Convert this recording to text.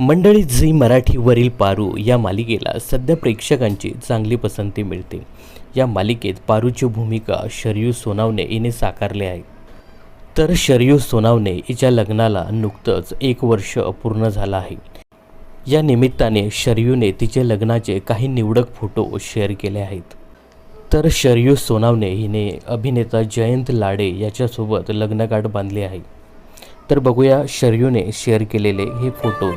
मंडळी झी मराठीवरील पारू या मालिकेला सध्या प्रेक्षकांची चांगली पसंती मिळते. या मालिकेत पारूची भूमिका शरयू सोनावणे हिने साकारली आहे. तर शरयू सोनावणे हिच्या लग्नाला नुकतंच एक वर्ष पूर्ण झालं आहे. या निमित्ताने शरयूने तिचे लग्नाचे काही निवडक फोटो शेअर केले आहेत. तर शरयू सोनावणे हिने अभिनेता जयंत लाडे याच्यासोबत लग्नगाठ बांधले आहे. तर बघूया शरयूने शेअर केलेले हे फोटोज.